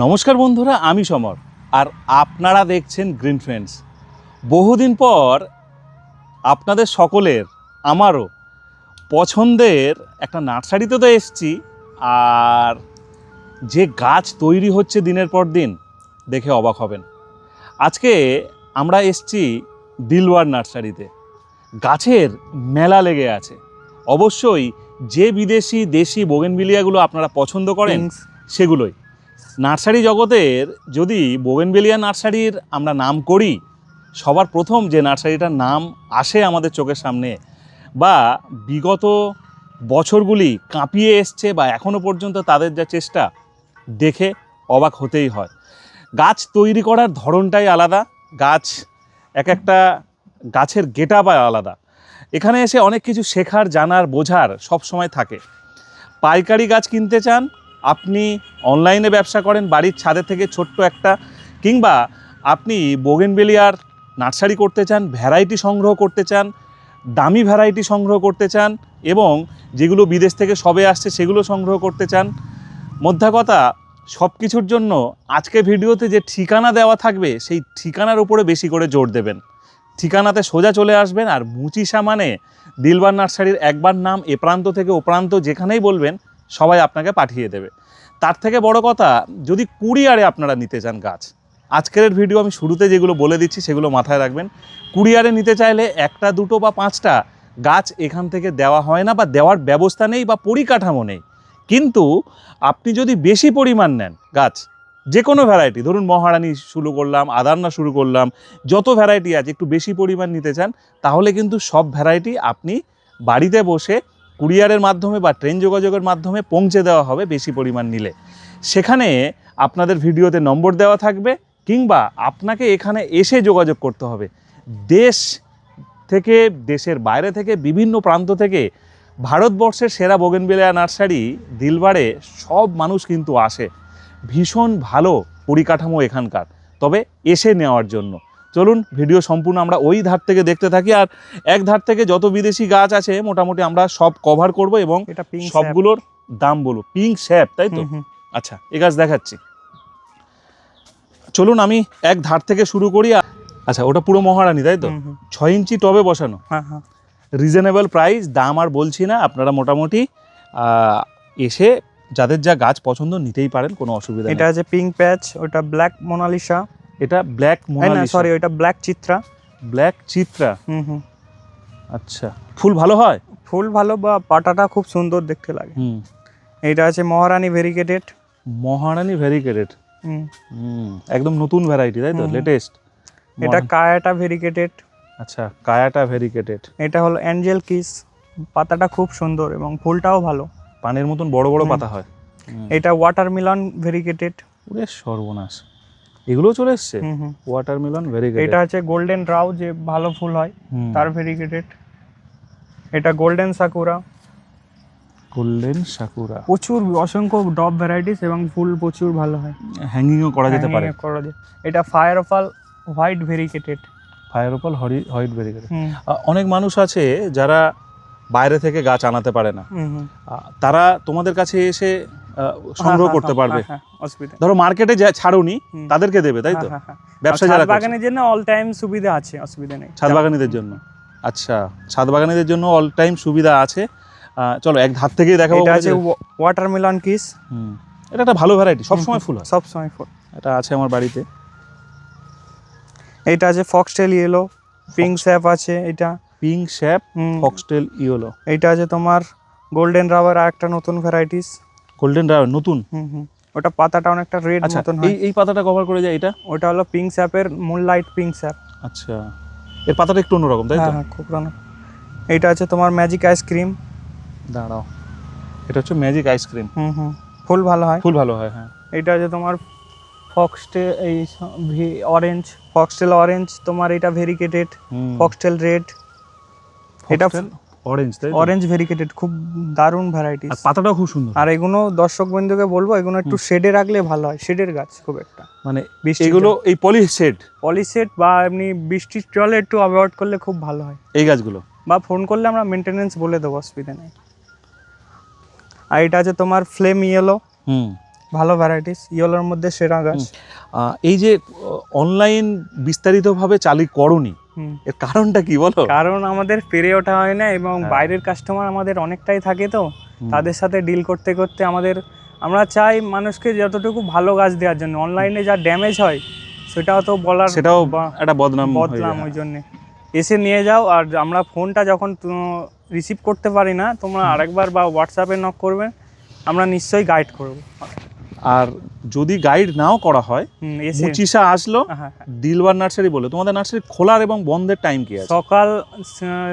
নমস্কার বন্ধুরা আমি সমর। আর আপনারা দেখছেন গ্রিন ফ্রেন্ডস বহুদিন পর আপনাদের সকলের আমারও পছন্দের একটা নার্সারিতে তো এসছি। আর যে গাছ তৈরি হচ্ছে দিনের পর দিন দেখে অবাক হবেন। আজকে আমরা এসছি দিলওয়ার নার্সারিতে গাছের মেলা লেগে আছে। অবশ্যই যে বিদেশি দেশি বোগেনবিলিয়াগুলো আপনারা পছন্দ করেন সেগুলোই। নার্সারি জগতের যদি বোগেনবেলিয়া নার্সারির আমরা নাম করি, সবার প্রথম যে নার্সারিটার নাম আসে আমাদের চোখের সামনে বা বিগত বছরগুলি কাঁপিয়ে এসছে বা এখনও পর্যন্ত তাদের যা চেষ্টা, দেখে অবাক হতেই হয়। গাছ তৈরি করার ধরনটাই আলাদা, গাছ এক একটা গাছের গেটা বা আলাদা। এখানে এসে অনেক কিছু শেখার, জানার, বোঝার সব সময় থাকে। পাইকারি গাছ কিনতে চান আপনি অনলাইনে ব্যবসা করেন, বাড়ির ছাদে থেকে ছোট্ট একটা, কিংবা আপনি বোগেনবেলিয়ার নার্সারি করতে চান, ভ্যারাইটি সংগ্রহ করতে চান, দামি ভ্যারাইটি সংগ্রহ করতে চান, এবং যেগুলো বিদেশ থেকে সবে আসছে সেগুলো সংগ্রহ করতে চান মধ্যা কথা সব কিছুর জন্য আজকে ভিডিওতে যে ঠিকানা দেওয়া থাকবে, সেই ঠিকানার উপরে বেশি করে জোর দেবেন। ঠিকানাতে সোজা চলে আসবেন, আর মুচিসা মানে দিলবার নার্সারির একবার নাম, এ প্রান্ত থেকে ও প্রান্ত যেখানেই বলবেন সবাই আপনাকে পাঠিয়ে দেবে। তার থেকে বড় কথা, যদি কুরিয়ারে আপনারা নিতে চান গাছ, আজকের ভিডিও আমি শুরুতে যেগুলো বলে দিচ্ছি সেগুলো মাথায় রাখবেন। কুরিয়ারে নিতে চাইলে একটা, দুটো বা পাঁচটা গাছ এখান থেকে দেওয়া হয় না বা দেওয়ার ব্যবস্থা নেই বা পরিকাঠামো নেই। কিন্তু আপনি যদি বেশি পরিমাণ নেন গাছ যে কোনো ভ্যারাইটি ধরুন মহারানী শুরু করলাম আদারনা শুরু করলাম, যত ভ্যারাইটি আছে, একটু বেশি পরিমাণ নিতে চান, তাহলে কিন্তু সব ভ্যারাইটি আপনি বাড়িতে বসে কুরিয়ারের মাধ্যমে বা ট্রেন যোগাযোগের মাধ্যমে পৌঁছে দেওয়া হবে বেশি পরিমাণ নিলে। সেখানে আপনাদের ভিডিওতে নম্বর দেওয়া থাকবে কিংবা আপনাকে এখানে এসে যোগাযোগ করতে হবে। দেশ থেকে, দেশের বাইরে থেকে, বিভিন্ন প্রান্ত থেকে ভারতবর্ষের সেরা বোগেনবেলিয়া নার্সারি দিলবারে সব মানুষ কিন্তু আসে। ভীষণ ভালো পরিকাঠামো এখানকার। তবে এসে নেওয়ার জন্য। চলুন ভিডিও সম্পূর্ণ আমরা ওই ধার থেকে দেখতে থাকি আর এক ধার থেকে যত বিদেশি গাছ আছে মোটামুটি আমরা সব কভার করব এবং সবগুলোর দাম বলো পিঙ্ক স্যাপ তাই তো? আচ্ছা এ গাছ দেখাচ্ছি। চলুন আমি এক ধার থেকে শুরু করি আচ্ছা ওটা পুরো মহারানী তাই তো? ছয় ইঞ্চি টবে বসানো। হ্যাঁ হ্যাঁ। রিজনেবল প্রাইস দাম আর বলছি না আপনারা মোটামুটি এসে যাদের যা গাছ পছন্দ নিতেই পারেন কোনো অসুবিধা এটা আছে পিঙ্ক প্যাচ ওটা ব্ল্যাক মোনালিসা এটা ব্ল্যাক মোনালিসা সরি ওটা ব্ল্যাক চিত্রা। ব্ল্যাক চিত্রা? হুম হুম। আচ্ছা। ফুল ভালো হয়? ফুল ভালো বা পাতাটা খুব সুন্দর দেখতে লাগে। হুম। এটা আছে মহারানী ভেরিকেটেড। মহারানী ভেরিকেটেড? হুম। হুম একদম নতুন ভ্যারাইটি তাই তো? লেটেস্ট এটা কায়াটা ভেরিকেটেড। আচ্ছা কায়াটা ভেরিকেটেড। এটা হলো অ্যাঞ্জেল কিস পাতাটা খুব সুন্দর এবং ফুলটাও ভালো। পানের মতন বড় বড় পাতা হয়। এটা ওয়াটারমেলন ভেরিকেটেড। ওরে সর্বনাশ। এগুলোও চলে এসছে? ওয়াটারমেলন ভেরিকেটেড এটা আছে গোল্ডেন রাও যে ভালো ফুল হয় তার ভেরিকেটেড এটা গোল্ডেন সাকুরা গোল্ডেন সাকুরা প্রচুর অসংখ্য ডব ভ্যারাইটিস এবং ফুল প্রচুর ভালো হয়। হ্যাঙ্গিংও করা যেতে পারে। করা যায় এটা fire opal white variegated fire opal white variegated অনেক মানুষ আছে যারা বাইরে থেকে গাছ আনাতে পারে না। তারা তোমাদের কাছে এসে সংগ্রহ করতে পারবে। হ্যাঁ, ধরো মার্কেটে যা ছাড়ুনি তাদেরকে দেবে তাই তো? হ্যাঁ, হ্যাঁ, হ্যাঁ। ব্যবসা যারা বাগানের জন্য অল টাইম সুবিধা আছে অসুবিধা নেই। ছাদ বাগানিদের জন্য। আচ্ছা ছাদ বাগানিদের জন্য অল টাইম সুবিধা আছে। চলো এক ধার থেকেই দেখাবো এটা আছে ওয়াটারমেলন কিস। এটা একটা ভালো ভ্যারাইটি সব সময় ফুল হয়। সব সময় ফুল। এটা আছে আমার বাড়িতে। এটা আছে ফক্সটেল ইয়েলো পিঙ্ক স্যাপ আছে এটা। Pink shaft. ফক্সটেল ইয়েলো এটা আছে তোমার গোল্ডেন রাবার আর একটা নতুন ভ্যারাইটিস গোল্ডেন ড্রাগন নতুন? হুম হুম। ওটা পাতাটা অনেকটা রেড আচ্ছা মতন এই হয়। এই পাতাটা কভার করে যায় এটা? ওটা হলো পিঙ্ক স্যাপের মুন লাইট পিঙ্ক স্যাপ আচ্ছা। এর পাতাটা একটু অন্যরকম তাই তো? হ্যাঁ হ্যাঁ খুব রানো এটা আছে তোমার ম্যাজিক আইসক্রিম দাঁড়াও। এটা হচ্ছে ম্যাজিক আইসক্রিম হুম হুম। ফুল ভালো হয়। ফুল ভালো হয় হ্যাঁ। এটা আছে তোমার ফক্সটেল এই অরেঞ্জ ফক্সটেল অরেঞ্জ তোমার এটা ভেরিকেটেড ফক্সটেল রেড এটা অরেঞ্জ তাই অরেঞ্জ ভেরিকেটেড খুব দারুণ ভ্যারাইটি আর পাতাটাও খুব সুন্দর। আর এগুলো দর্শক বন্ধুকে বলব এগুলো একটু শেডে রাখলে ভালো হয় শেডের গাছ খুব একটা। মানে এগুলো এই পলি সেট পলিসেট বা এমনি বৃষ্টির জলে একটু অ্যাভয়েড করলে খুব ভালো হয়। এই গাছগুলো? বা ফোন করলে আমরা মেনটেনেন্স বলে দেবো অসুবিধা নেই। আর এটা আছে তোমার ফ্লেম ইয়েলো হুম। ভালো ভ্যারাইটিস ইয়েলোর মধ্যে সেরা গাছ। এই যে অনলাইন বিস্তারিতভাবে চালি করনি। এর কারণটা কি বলো? কারণ আমাদের পেরে ওঠা হয় না এবং হ্যাঁ। বাইরের কাস্টমার আমাদের অনেকটাই থাকে তো। তাদের সাথে ডিল করতে করতে আমাদের আমরা চাই মানুষকে যতটুকু ভালো গাছ দেওয়ার জন্য। অনলাইনে যা ড্যামেজ হয় সেটাও তো বলার সেটাও বা- একটা বদনাম যায়। ওই জন্যে এসে নিয়ে যাও আর আমরা ফোনটা যখন রিসিভ করতে পারি না তোমরা আরেকবার বা হোয়াটসঅ্যাপে নক করবে আমরা নিশ্চয়ই গাইড করব। আর যদি গাইড নাও করা হয় মুচিসা আসলো হ্যাঁ হ্যাঁ দিলবার নার্সারি বলে। তোমাদের নার্সারি খোলার এবং বন্ধের টাইম কি আছে? সকাল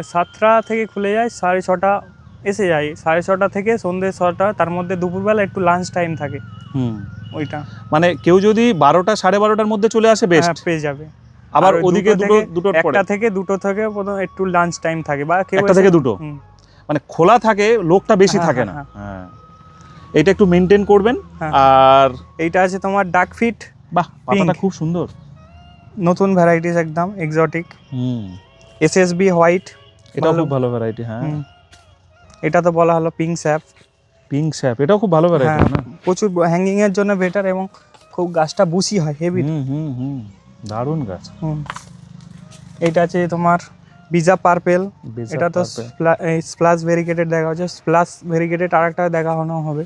সাতটা থেকে খুলে যায় সাড়ে ছটা এসে যায়। সাড়ে ছটা থেকে সন্ধ্যে ছটা তার মধ্যে দুপুরবেলা একটু লাঞ্চ টাইম থাকে। হুম। ওইটা। মানে কেউ যদি বারোটা সাড়ে বারোটার মধ্যে চলে আসে হ্যাঁ, পেয়ে যাবে। আবার ওদিকে দুটো থেকে- একটা থেকে দুটো থেকে প্রথম একটু লাঞ্চ টাইম থাকে বা কেউ থেকে দুটো। মানে খোলা থাকে লোকটা বেশি হ্যাঁ, থাকে না। হ্যাঁ, হ্যাঁ। এটা একটু মেনটেন করবেন। হ্যাঁ। আর এইটা আছে তোমার ডাক ফিট বাহ পাতাটা খুব সুন্দর। নতুন ভ্যারাইটিস একদম এক্সোটিক হুম। এস এস বি হোয়াইট এটাও খুব ভালো ভ্যারাইটি হ্যাঁ। এটা তো বলা হলো পিঙ্ক স্যাপ পিঙ্ক স্যাপ এটাও খুব ভালো ভ্যারাইটি হ্যাঁ না? প্রচুর হ্যাঙ্গিং এর জন্য বেটার এবং খুব গাছটা বুসি হয় হেভি হুম হুম হুম। দারুণ গাছ। হুম। এটা আছে তোমার বিজা পার্পেল এটা তো। স্প্লাস ভেরিকেটেড দেখা হচ্ছে। স্প্লাস ভেরিকেটেড আরেকটা দেখানো হবে।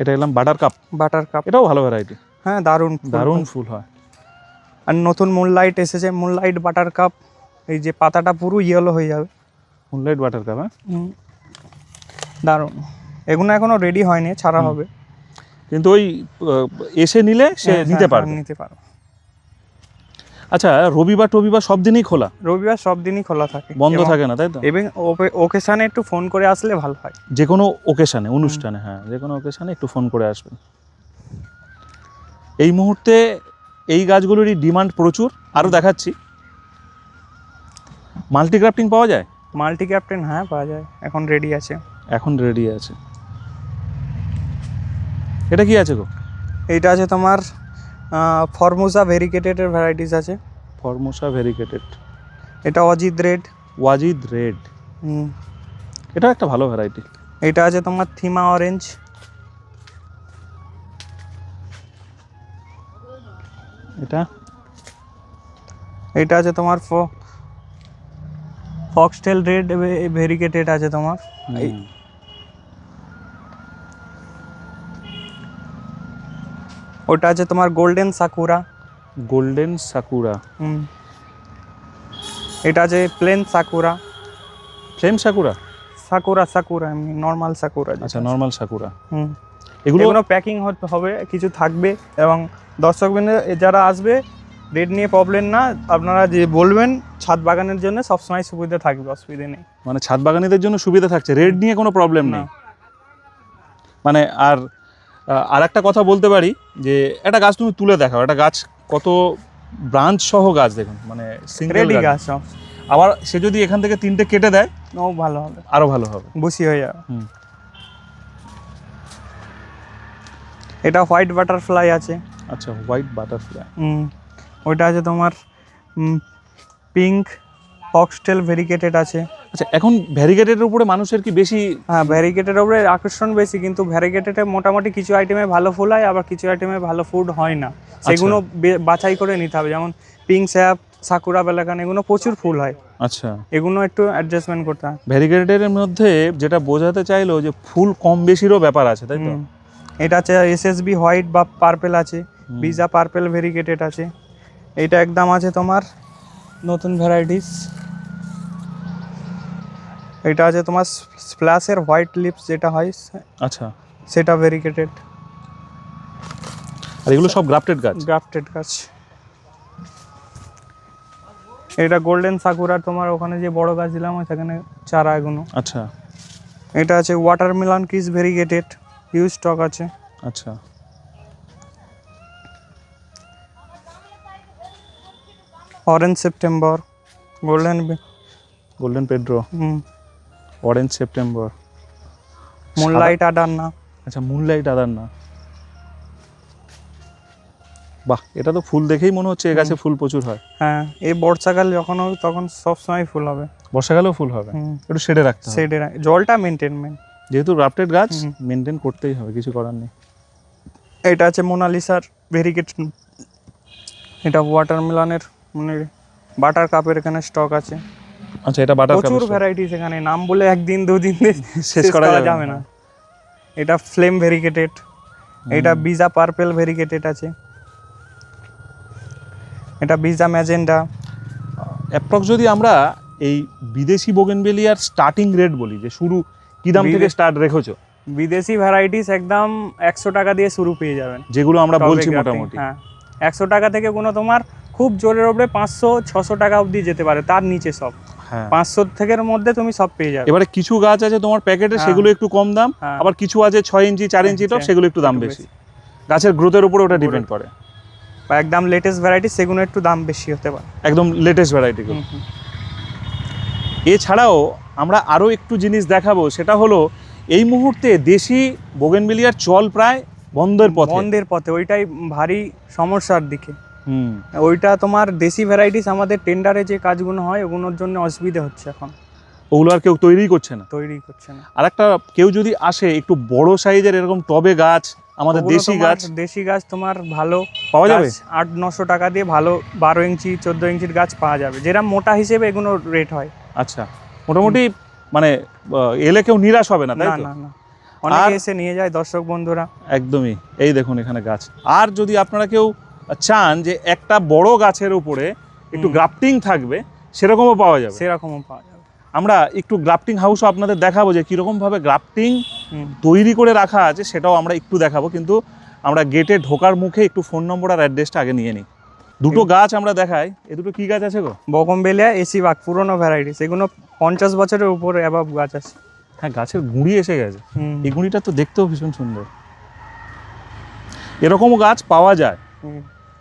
এটা এলাম বাটার কাপ বাটার কাপ এটাও ভালো ভ্যারাইটি হ্যাঁ দারুণ। দারুণ ফুল হয়। আর নতুন মুনলাইট এসেছে। মুনলাইট বাটার কাপ এই যে পাতাটা পুরো ইয়েলো হয়ে যাবে। মুনলাইট বাটার কাপ হ্যাঁ। দারুণ। এগুলো এখনও রেডি হয়নি ছাড়া হবে। কিন্তু ওই এসে নিলে সে হ্যাঁ, নিতে হ্যাঁ, পারবে। নিতে পারবে। আচ্ছা রবিবার টবিবার সব দিনই খোলা? রবিবার সব দিনই খোলা থাকে। বন্ধ থাকে না তাই তো? এবং ওকেশানে একটু ফোন করে আসলে ভালো হয়। যে কোনো ওকেশানে অনুষ্ঠানে হ্যাঁ যে কোনো ওকেশানে একটু ফোন করে আসবেন এই মুহূর্তে এই গাছগুলোরই ডিমান্ড প্রচুর। আরও দেখাচ্ছি। মাল্টিক্রাফটিং পাওয়া যায়? মাল্টি ক্যাপ্টেন হ্যাঁ পাওয়া যায়। এখন রেডি আছে। এখন রেডি আছে। এটা কি আছে গো? এইটা আছে তোমার ফরমোসা ভেরিকেটেডের ভ্যারাইটিস আছে। ফরমোসা ভেরিকেটেড এটা অজিত রেড ওয়াজিদ রেড হুম। এটা একটা ভালো ভ্যারাইটি এটা আছে তোমার থিমা অরেঞ্জ এটা? এটা আছে তোমার ফক্সটেল রেড ভেরিকেটেড আছে তোমার এই- হুম। ওটা আছে তোমার গোল্ডেন সাকুরা গোল্ডেন সাকুরা হুম। এটা আছে plain sakura flame sakura sakura sakura এমনি নর্মাল সাকুরা আচ্ছা নর্মাল সাকুরা হুম। এগুলো কোনো প্যাকিং হতে হবে কিছু থাকবে এবং দর্শকবৃন্দ যারা আসবে রেট নিয়ে প্রবলেম না আপনারা যে বলবেন ছাদ বাগানের জন্য সবসময় সুবিধা থাকবে অসুবিধা নেই। মানে ছাদ বাগানীদের জন্য সুবিধা থাকছে রেড নিয়ে কোনো প্রবলেম নেই। মানে আর আর একটা কথা বলতে পারি যে একটা গাছ তুমি তুলে দেখাও। একটা গাছ কত ব্রাঞ্চ সহ গাছ দেখুন মানে সিঙ্গেল গাছ। আবার সে যদি এখান থেকে তিনটে কেটে দেয় ও ভালো হবে। আরও ভালো হবে। বুসি হয়ে যাবে। হুম। এটা হোয়াইট বাটারফ্লাই আছে। আচ্ছা হোয়াইট বাটারফ্লাই হুম ওইটা আছে তোমার পিঙ্ক ফক্সটেল ভেরিকেটেড আছে। আচ্ছা এখন ভ্যারিগেটের উপরে মানুষের কি বেশি হ্যাঁ ভ্যারিকেটের উপরে আকর্ষণ বেশি কিন্তু ভ্যারিকেটেডে মোটামুটি কিছু আইটেমে ভালো ফুল হয় আবার কিছু আইটেমে ভালো ফুড হয় না। সেগুলো বে- বাছাই করে নিতে হবে যেমন পিঙ্ক স্যাপ সাকুরা বেলাকান এগুলো প্রচুর ফুল হয়। আচ্ছা। এগুলো একটু অ্যাডজাস্টমেন্ট করতে হয়। ভ্যারিগেটের মধ্যে যেটা বোঝাতে চাইলো যে ফুল কম বেশিরও ব্যাপার আছে তাই তো। এটা আছে এসএসবি হোয়াইট বা পার্পেল আছে। বিজা পার্পেল ভেরিকেটেড আছে। এটা একদম আছে তোমার নতুন ভ্যারাইটিস এটা আছে তোমার স্প্ল্যাশের হোয়াইট লিপস যেটা হয় আচ্ছা। সেটা ভেরিকেটেড আর এগুলো সব গ্রাফটেড গাছ? গ্রাফটেড গাছ। এটা গোল্ডেন সাকুরা তোমার ওখানে যে বড় গাছ দিলাম সেখানে চারা এগুলো আচ্ছা। এটা আছে watermelon kiss variegated huge stock আছে। আচ্ছা। Orange September golden golden Pedro orange September moonlight না। আচ্ছা মুনলাইট আদার না। বাহ এটা তো ফুল দেখেই মনে হচ্ছে এ গাছে ফুল প্রচুর হয়। হ্যাঁ এই বর্ষাকাল যখন হবে তখন সব সময় ফুল হবে। বর্ষাকালেও ফুল হবে? একটু শেডে রাখতে হবে। সেডে জলটা মেনটেনমেন্ট যেহেতু রাফটেড গাছ। মেনটেন করতেই হবে কিছু করার নেই। এটা আছে মোনালিসার ভেরিকেট এটা ওয়াটারমেলনের মানে বাটার কাপের এখানে স্টক আছে। আচ্ছা এটা বাটার প্রচুর ভ্যারাইটিস এখানে নাম বলে একদিন দুদিন শেষ করা যাবে না। এটা ফ্লেম ভেরিকেটেড এটা বিজা পার্পেল ভেরিকেটেড আছে। এটা বিজা ম্যাজেন্ডা অ্যাপ্রক্স যদি আমরা এই বিদেশি বোগেনবেলিয়ার স্টার্টিং রেট বলি যে শুরু কি দাম থেকে স্টার্ট রেখেছো? বিদেশি ভ্যারাইটিস একদম একশো টাকা দিয়ে শুরু পেয়ে যাবেন। যেগুলো আমরা বলছি মোটামুটি। হ্যাঁ। একশো টাকা থেকে কোনো তোমার খুব জোরের ওপরে পাঁচশো ছশো টাকা অবধি যেতে পারে তার নিচে সব। হ্যাঁ। পাঁচশো থেকে মধ্যে তুমি সব পেয়ে যাবে। এবারে কিছু গাছ আছে তোমার প্যাকেটে হ্যাঁ। সেগুলো একটু কম দাম হ্যাঁ। আবার কিছু আছে ছয় ইঞ্চি চার ইঞ্চি টপ সেগুলো একটু দাম বেশি। গাছের গ্রোথের উপর ওটা ডিপেন্ড করে। বা একদম লেটেস্ট ভ্যারাইটি সেগুলো একটু দাম বেশি হতে পারে। একদম লেটেস্ট ভ্যারাইটি। এছাড়াও আমরা আরও একটু জিনিস দেখাবো সেটা হলো এই মুহূর্তে দেশি বোগেনবিলিয়ার চল প্রায় বন্ধের পথে। বন্ধের পথে ওইটাই ভারী সমস্যার দিকে। ওইটা তোমার দেশি ভ্যারাইটিস আমাদের টেন্ডারে যে কাজগুলো হয় ওগুলোর জন্য অসুবিধা হচ্ছে এখন। ওগুলো আর কেউ তৈরি করছে না। তৈরি করছে না। আর একটা কেউ যদি আসে একটু বড় সাইজের এরকম টবে গাছ আমাদের দেশি গাছ দেশি গাছ তোমার ভালো পাওয়া যাবে? আট নশো টাকা দিয়ে ভালো বারো ইঞ্চি চোদ্দ ইঞ্চির গাছ পাওয়া যাবে। যেরকম মোটা হিসেবে এগুলো রেট হয়। আচ্ছা মোটামুটি মানে এলে কেউ নিরাশ হবে না তাই না না অনেকে এসে নিয়ে যায় দর্শক বন্ধুরা। একদমই এই দেখুন এখানে গাছ। আর যদি আপনারা কেউ চান যে একটা বড় গাছের উপরে একটু গ্রাফটিং থাকবে সেরকমও পাওয়া যাবে। সেরকমও পাওয়া যাবে। আমরা একটু গ্রাফটিং হাউসও আপনাদের দেখাবো যে কীরকমভাবে গ্রাফটিং তৈরি করে রাখা আছে সেটাও আমরা একটু দেখাবো। কিন্তু আমরা গেটে ঢোকার মুখে একটু ফোন নম্বর আর অ্যাড্রেসটা আগে নিয়ে নিই। দুটো গাছ আমরা দেখাই। এ দুটো কি গাছ আছে গো? বগমবেলিয়া এসি বাগ পুরোনো ভ্যারাইটিস। এগুলো পঞ্চাশ বছরের উপরে অ্যাভাব গাছ আছে। হ্যাঁ গাছের গুঁড়ি এসে গেছে। এই গুঁড়িটা তো দেখতেও ভীষণ সুন্দর। এরকমও গাছ পাওয়া যায়।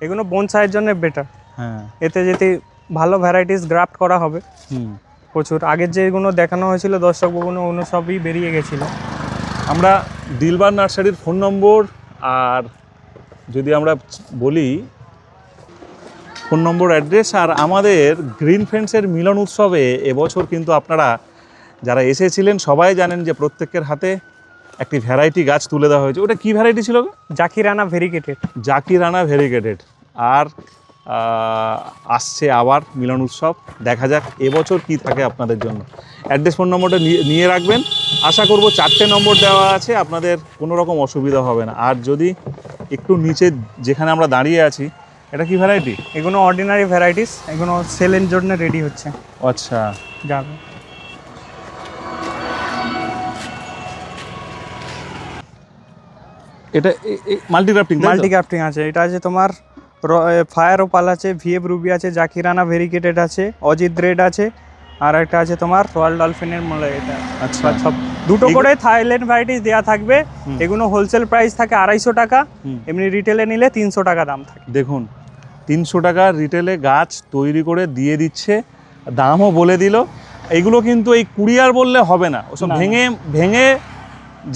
এগুলো বনসাইয়ের জন্য বেটার হ্যাঁ। এতে যদি ভালো ভ্যারাইটিস গ্রাফট করা হবে হুম। প্রচুর। আগের যেগুলো দেখানো হয়েছিল দর্শক বগুলো অন্য সবই বেরিয়ে গেছিল। আমরা দিলবার নার্সারির ফোন নম্বর আর যদি আমরা বলি ফোন নম্বর অ্যাড্রেস আর আমাদের গ্রিন ফ্রেন্ডসের মিলন উৎসবে এবছর কিন্তু আপনারা যারা এসেছিলেন সবাই জানেন যে প্রত্যেকের হাতে একটি ভ্যারাইটি গাছ তুলে দেওয়া হয়েছে। ওটা কি ভ্যারাইটি ছিল? Zakir Rana variegated Zakir Rana variegated. আর আসছে আবার মিলন উৎসব। দেখা যাক এবছর কি থাকে আপনাদের জন্য। অ্যাড্রেস ফোন নম্বরটা নিয়ে- নিয়ে রাখবেন। আশা করব চারটে নম্বর দেওয়া আছে। আপনাদের কোনো রকম অসুবিধা হবে না। আর যদি একটু নিচে যেখানে আমরা দাঁড়িয়ে আছি এটা কি ভ্যারাইটি এগুলো অর্ডিনারি ভ্যারাইটিস এগুলো সেলের জন্য রেডি হচ্ছে। আচ্ছা। যাবে। এটা মাল্টি গ্রাফটিং মাল্টি ক্যাপ্টিং আছে। এটা আছে তোমার ফায়ার ওপাল আছে ভিএফ রুবি আছে জাকিরানা ভেরিকেটেড আছে অজিত রেড আছে আর একটা আছে তোমার রয়্যাল ডলফিনের মলে এটা। আচ্ছা। সব দুটো করে থাইল্যান্ড ভ্যারাইটিস দেওয়া থাকবে। এগুলো হোলসেল প্রাইস থাকে আড়াইশো টাকা। এমনি রিটেলে নিলে তিনশো টাকা দাম থাকে। দেখুন তিনশো টাকার রিটেলে গাছ তৈরি করে দিয়ে দিচ্ছে দামও বলে দিল। এগুলো কিন্তু এই কুরিয়ার বললে হবে না। ওসব। ভেঙে ভেঙে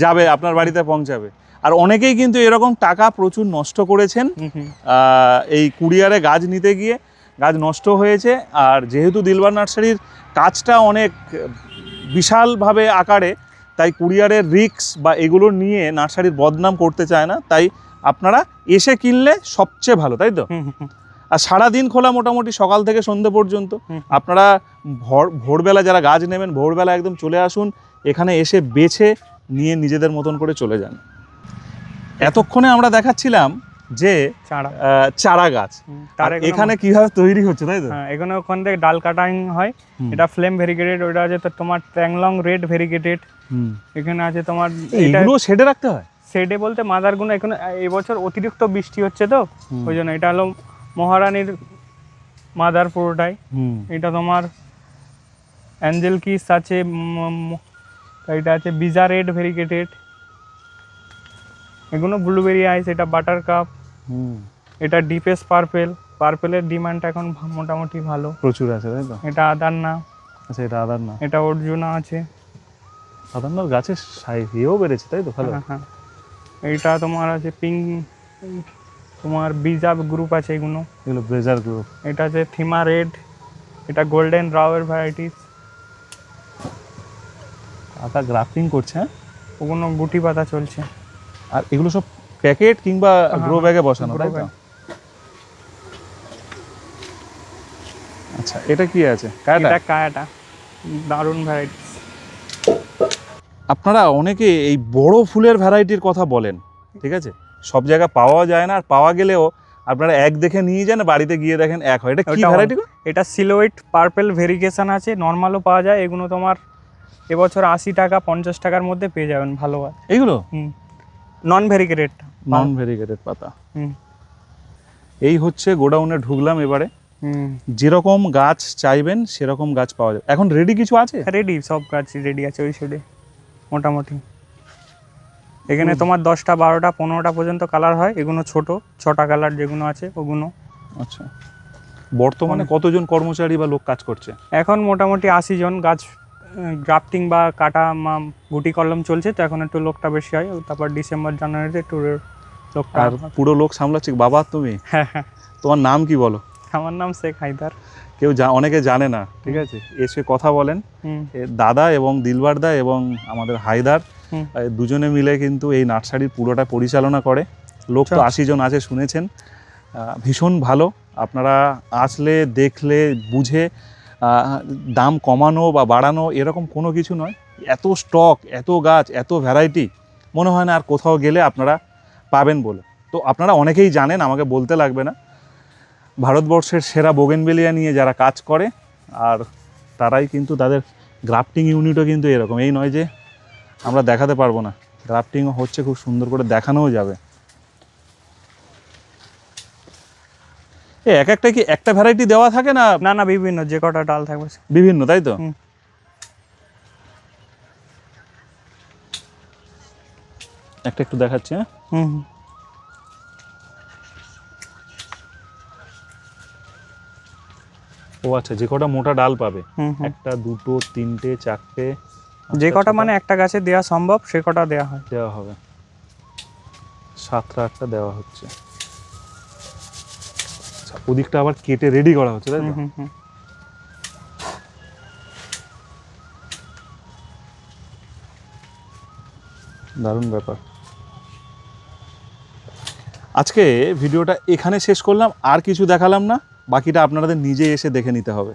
যাবে আপনার বাড়িতে পৌঁছাবে। আর অনেকেই কিন্তু এরকম টাকা প্রচুর নষ্ট করেছেন। এই কুরিয়ারে গাছ নিতে গিয়ে গাছ নষ্ট হয়েছে আর যেহেতু দিলবার নার্সারির কাজটা অনেক বিশালভাবে আকারে তাই কুরিয়ারের রিক্স বা এগুলো নিয়ে নার্সারির বদনাম করতে চায় না তাই আপনারা এসে কিনলে সবচেয়ে ভালো তাই তো। আর সারাদিন খোলা মোটামুটি সকাল থেকে সন্ধে পর্যন্ত। আপনারা ভোর ভোরবেলা যারা গাছ নেবেন ভোরবেলা একদম চলে আসুন এখানে এসে বেছে নিয়ে নিজেদের মতন করে চলে যান। এতক্ষণে আমরা দেখাচ্ছিলাম যে চারা। চারা গাছ। এখানে কীভাবে তৈরি হচ্ছে তাই তো? হ্যাঁ এখানে ওখান থেকে ডাল কাটাইং হয়। এটা ফ্লেম ভেরিকেটেড ওটা আছে তোমার ট্যাংলং রেড ভেরিকেটেড হুম। এখানে আছে তোমার এটা এইগুলো শেডে রাখতে হয়? শেডে বলতে মাদারগুলো এখানে এবছর অতিরিক্ত বৃষ্টি হচ্ছে তো ওই জন্য এটা হলো মহারানীর মাদার পুরোটাই। এটা তোমার অ্যাঞ্জেল কিস আছে এটা আছে বিজা রেড ভেরিকেটেড এগুলো ব্লুবেরি আইস এটা বাটার কাপ হুম। এটা ডিপেস পার্পেল পার্পেলের ডিমান্ড এখন মোটামুটি ভালো। প্রচুর আছে তাই তো? এটা আদার না আচ্ছা এটা আদার না এটা অর্জুনা আছে। আদার না গাছের সাইজ ইয়েও বেড়েছে তাই তো? ভালো। হ্যাঁ হ্যাঁ। এইটা তোমার আছে পিঙ্ক তোমার বিজাব গ্রুপ আছে এগুলো। এগুলো ব্রেজার গ্রুপ এটা আছে থিমা রেড এটা গোল্ডেন রাওয়ের ভ্যারাইটিস আদা গ্রাফটিং করছে হ্যাঁ? ওগুলো গুটি পাতা চলছে। আর এগুলো সব প্যাকেট কিংবা হ্যাঁ, গ্রো ব্যাগে বসানো তাই তো? আচ্ছা এটা কি আছে? কায়াটা? এটা কায়াটা। দারুণ ভ্যারাইটি আপনারা অনেকে এই বড় ফুলের ভ্যারাইটির কথা বলেন ঠিক আছে? সব জায়গা পাওয়া যায় না আর পাওয়া গেলেও আপনারা এক দেখে নিয়ে যান বাড়িতে গিয়ে দেখেন এক হয়। এটা কি ভ্যারাইটি এটা সিলোয়েট পার্পেল ভেরিগেশন আছে নর্মালও পাওয়া যায় এগুলো তোমার এবছর আশি টাকা পঞ্চাশ টাকার মধ্যে পেয়ে যাবেন ভালো হয়। এইগুলো? হুম। নন ভেরিগেটেড নন ভেরিগেটেড পাতা। হুম। এই হচ্ছে গোডাউনে ঢুকলাম এবারে। যেরকম গাছ চাইবেন সেরকম গাছ পাওয়া যাবে। এখন রেডি কিছু আছে? রেডি সব গাছ রেডি আছে ওই সাইডে মোটামুটি। এখানে তোমার দশটা বারোটা পনেরোটা পর্যন্ত কালার হয়। এগুলো ছোট ছটা কালার যেগুলো আছে ওগুলো আচ্ছা। বর্তমানে কতজন কর্মচারী বা লোক কাজ করছে? এখন মোটামুটি আশি জন গাছ গ্রাফটিং বা কাটা গুটি কলম চলছে তো এখন একটু লোকটা বেশি হয় তারপর ডিসেম্বর জানুয়ারিতে একটু লোকটা আর পুরো লোক সামলাচ্ছে বাবা তুমি? হ্যাঁ হ্যাঁ। তোমার নাম কি বলো? আমার নাম শেখ হায়দার। কেউ অনেকে জানে না ঠিক আছে? এসে কথা বলেন। দাদা এবং দিলবারদা এবং আমাদের হায়দার দুজনে মিলে কিন্তু এই নার্সারির পুরোটা পরিচালনা করে। লোক তো। আশি জন আছে শুনেছেন। ভীষণ ভালো। আপনারা আসলে দেখলে বুঝে দাম কমানো বা বাড়ানো এরকম কোনো কিছু নয়। এত স্টক এত গাছ, এত ভ্যারাইটি মনে হয় না আর কোথাও গেলে আপনারা পাবেন বলে। তো আপনারা অনেকেই জানেন, আমাকে বলতে লাগবে না। ভারতবর্ষের সেরা বোগেনবেলিয়া নিয়ে যারা কাজ করে, আর তারাই কিন্তু তাদের গ্রাফটিং ইউনিটও কিন্তু এরকম। এই নয় যে আমরা দেখাতে পারব না। গ্রাফটিংও হচ্ছে খুব সুন্দর করে দেখানোও যাবে। এক একটা কি একটা ভ্যারাইটি দেওয়া থাকে না? না না বিভিন্ন যে কটা ডাল থাকবে বিভিন্ন তাই তো? একটা একটু দেখাচ্ছি হ্যাঁ? হুম। ও আচ্ছা যে কটা মোটা ডাল পাবে। একটা দুটো তিনটে চারটে যে কটা মানে একটা গাছে দেওয়া সম্ভব সে কটা দেওয়া হয়। দেওয়া হবে। সাতটা আটটা দেওয়া হচ্ছে। আচ্ছা ওদিকটা আবার কেটে রেডি করা হচ্ছে তাই তো। দারুণ ব্যাপার। আজকে ভিডিওটা এখানে শেষ করলাম আর কিছু দেখালাম না বাকিটা আপনাদের নিজে এসে দেখে নিতে হবে।